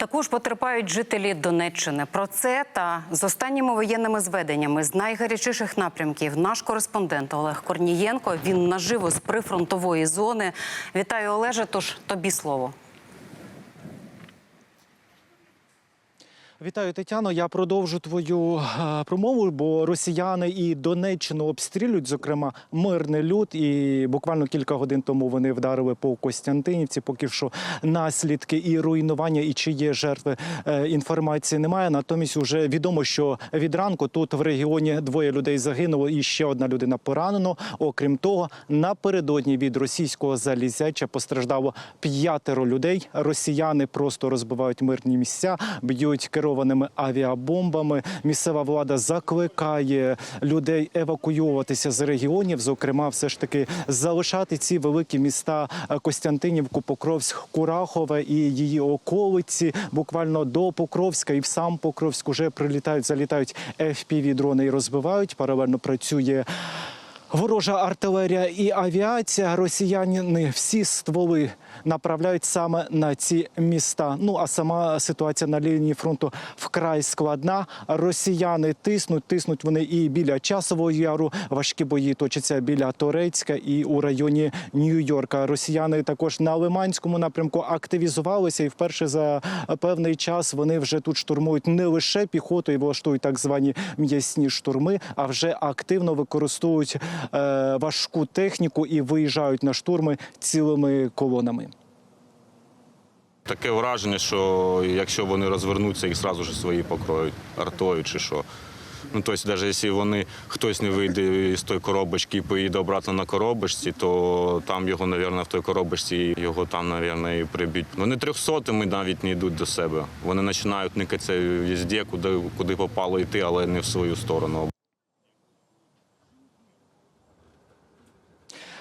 Також потерпають жителі Донеччини. Про це та з останніми воєнними зведеннями з найгарячіших напрямків наш кореспондент Олег Корнієнко. Він наживо з прифронтової зони. Вітаю, Олеже. Тож тобі слово. Вітаю, Тетяно. Я продовжу твою промову, бо росіяни і Донеччину обстрілюють, зокрема, мирний люд. І буквально кілька годин тому вони вдарили по Костянтинівці. Поки що наслідки і руйнування, і чи є жертви е, інформації немає. Натомість вже відомо, що від ранку тут в регіоні двоє людей загинуло, і ще одна людина поранено. Окрім того, напередодні від російського залізяча постраждало п'ятеро людей. Росіяни просто розбивають мирні місця, б'ють керованими авіабомбами. Місцева влада закликає людей евакуюватися з регіонів, зокрема, все ж таки залишати ці великі міста е, Костянтинівку, Покровськ, Курахове і її околиці. Буквально до Покровська і в сам Покровськ уже прилітають, залітають fpv дрони і розбивають. Паралельно працює. Ворожа артилерія і авіація. Росіяни всі стволи направляють саме на ці міста. Ну а сама ситуація на лінії фронту вкрай складна. Росіяни тиснуть, тиснуть вони і біля часового яру. Важкі бої точаться біля Торецька і у районі Нью-Йорка. Росіяни також на Лиманському напрямку активізувалися, і вперше за певний час вони вже тут штурмують не лише піхоту і влаштують так звані м'ясні штурми, а вже активно використовують важку техніку і виїжджають на штурми цілими колонами. Таке враження, що якщо вони розвернуться, їх одразу ж свої покроють, артою чи що. Ну, тобто, навіть якщо вони хтось не вийде з тої коробочки і поїде обратно на коробочці, то там його, мабуть, в той коробочці його там, мабуть, і приб'ють. Вони трьохсотими навіть не йдуть до себе. Вони починають никатися везде, куди, куди попало йти, але не в свою сторону.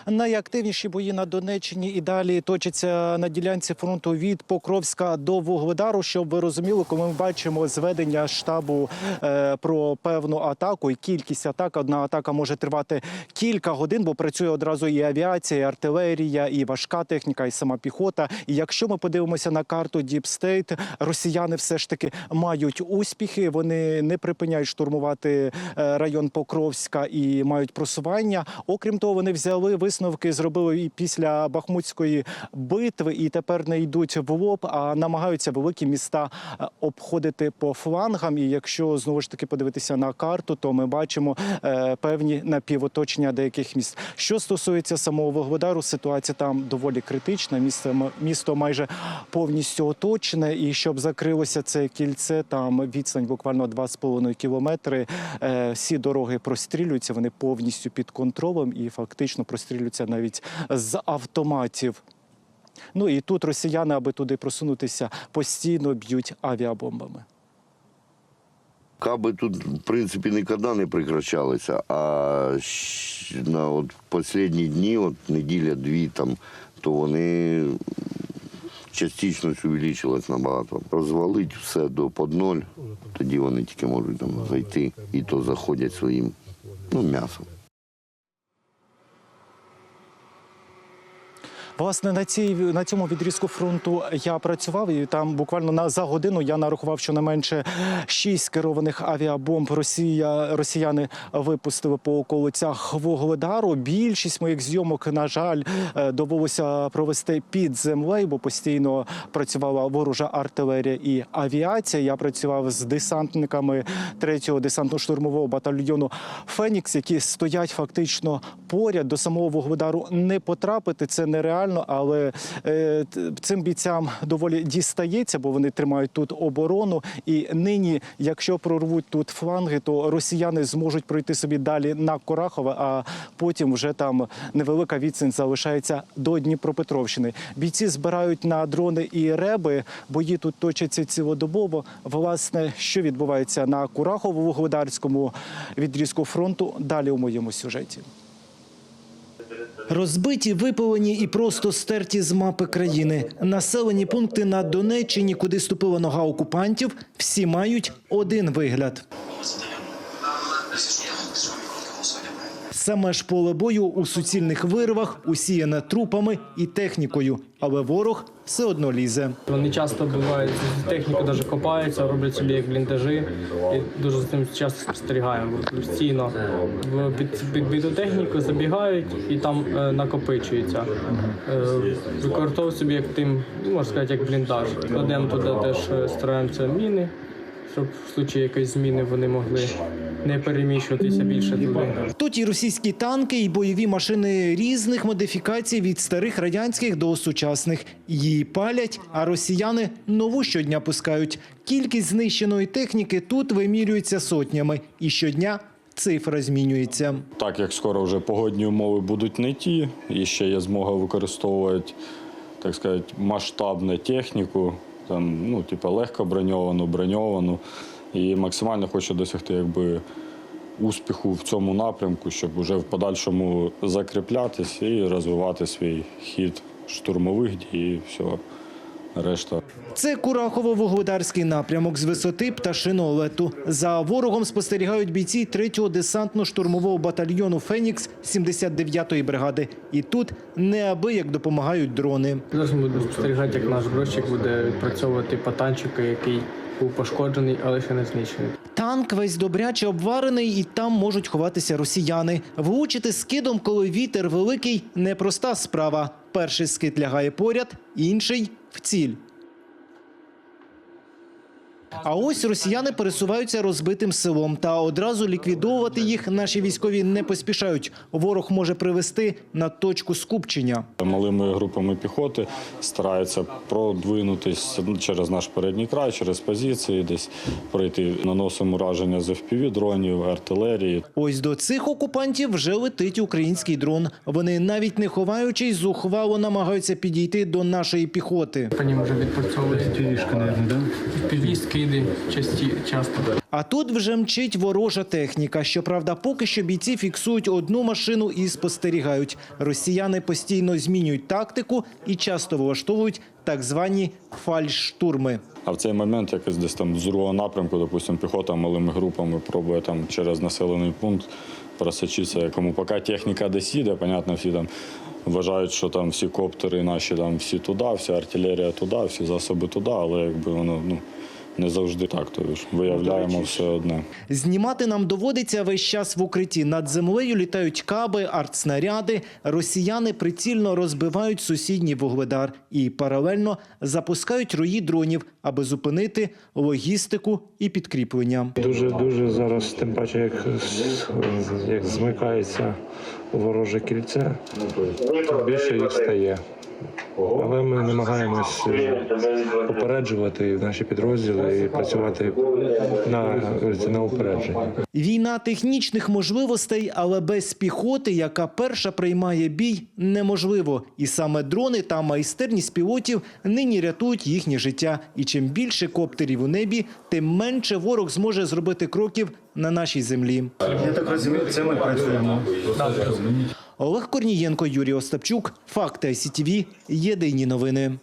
Найактивніші бої на Донеччині і далі точаться на ділянці фронту від Покровська до Вугледару. Щоб ви розуміли, коли ми бачимо зведення штабу е, про певну атаку і кількість атак. Одна атака може тривати кілька годин, бо працює одразу і авіація, і артилерія, і важка техніка, і сама піхота. І якщо ми подивимося на карту State, росіяни все ж таки мають успіхи. Вони не припиняють штурмувати е, район Покровська і мають просування. Окрім того, вони взяли висновки, зробили і після Бахмутської битви, і тепер не йдуть в лоб, а намагаються великі міста е, обходити по флангам. І якщо знову ж таки подивитися на карту, то ми бачимо е, певні напівоточення деяких міст. Що стосується самого Вугледару, ситуація там доволі критична. Місто, місто майже повністю оточене. І щоб закрилося це кільце, там відстань буквально 2,5 кілометри. Е, всі дороги прострілюються, вони повністю під контролем і фактично прострілюються навіть з автоматів. Ну і тут росіяни, аби туди просунутися, постійно б'ють авіабомбами. Каби тут, в принципі, ніколи не прекращалися, а на от останні дні, от неділя-дві, там, то вони частичність увеличилась набагато. Розвалить все до под ноль, тоді вони тільки можуть там зайти і то заходять своїм ну, м'ясом. Власне, на цій на цьому відрізку фронту я працював, і там буквально на за годину я нарахував щонайменше шість керованих авіабомб. Росія росіяни випустили по околицях Вугледару. Більшість моїх зйомок, на жаль, е, довелося провести під землею, бо постійно працювала ворожа артилерія і авіація. Я працював з десантниками 3-го десантно-штурмового батальйону Фенікс, які стоять фактично поряд до самого Вугледару. Не потрапити це нереально, але е, цим бійцям доволі дістається, бо вони тримають тут оборону. І нині, якщо прорвуть тут фланги, то росіяни зможуть пройти собі далі на Корахове, а потім вже там невелика відстань залишається до Дніпропетровщини. Бійці збирають на дрони і реби. Бої тут точаться цілодобово. Власне, що відбувається на Курахово-Вугледарському відрізку фронту? Далі у моєму сюжеті. Розбиті, випалені і просто стерті з мапи країни. Населені пункти на Донеччині, куди ступила нога окупантів, всі мають один вигляд. Саме ж поле бою у суцільних вирвах, усіяне трупами і технікою, але ворог все одно лізе. Вони часто бувають техніку, навіть копаються, роблять собі як бліндажі. І дуже з цим часто спостерігаємо постійно. Під, під бітотехніку забігають і там е, накопичуються. Е, використовують собі як тим, ну, можна сказати, як бліндаж. Кладемо туди теж е, стараємося міни, щоб в случаї якоїсь зміни вони могли не переміщуватися більше туди. Тут і російські танки, і бойові машини різних модифікацій від старих радянських до сучасних. Її палять, а росіяни нову щодня пускають. Кількість знищеної техніки тут вимірюється сотнями, і щодня цифра змінюється. Так як скоро вже погодні умови будуть не ті, і ще є змога використовувати, так сказати, масштабну техніку, там, ну, типу, легко броньовану, броньовану. І максимально хочу досягти якби, успіху в цьому напрямку, щоб вже в подальшому закріплятися і розвивати свій хід штурмових дій і все. Решта Це Курахово-Вугледарський напрямок з висоти пташиного лету. За ворогом спостерігають бійці 3-го десантно-штурмового батальйону Фенікс 79-ї бригади. І тут неабияк допомагають дрони. Зараз ми будемо спостерігати, як наш грозчик буде відпрацьовувати по танчику, який був пошкоджений, але ще не знищений. Танк весь добряче обварений, і там можуть ховатися росіяни. Влучити скидом, коли вітер великий, непроста справа. Перший скид лягає поряд, інший в ціль. А ось росіяни пересуваються розбитим селом, та одразу ліквідовувати їх наші військові не поспішають. Ворог може привести на точку скупчення. малими групами піхоти стараються продвинутись через наш передній край, через позиції, десь пройти наносимо ураження з FPV дронів, артилерії. Ось до цих окупантів вже летить український дрон. Вони навіть не ховаючись, зухвало намагаються підійти до нашої піхоти. По ним вже відпрацьовують півішка, мабуть, да? Піві скиди часті, часто. А тут вже мчить ворожа техніка. Щоправда, поки що бійці фіксують одну машину і спостерігають. Росіяни постійно змінюють тактику і часто влаштовують так звані фальшштурми. А в цей момент якось десь там з другого напрямку, допустимо, піхота малими групами пробує там через населений пункт просочитися. Кому поки техніка десь їде, понятно, всі там вважають, що там всі коптери наші там всі туди, вся артилерія туди, всі засоби туди, але якби воно ну не завжди так. Тобто ж виявляємо все одне. Знімати нам доводиться весь час в укритті. Над землею літають каби, артснаряди. Росіяни прицільно розбивають сусідній вугледар і паралельно запускають рої дронів, аби зупинити логістику і підкріплення. Дуже дуже зараз, тим паче, як, як змикається вороже кільце, більше їх стає. Але ми намагаємось е, попереджувати наші підрозділи і працювати на, на упередження. Війна технічних можливостей, але без піхоти, яка перша приймає бій, неможливо. І саме дрони та майстерність пілотів нині рятують їхнє життя. І чим більше коптерів у небі, тим менше ворог зможе зробити кроків на нашій землі. Я так розумію, це ми працюємо. Олег Корнієнко, Юрій Остапчук, Факти СІТВ. Єдині новини.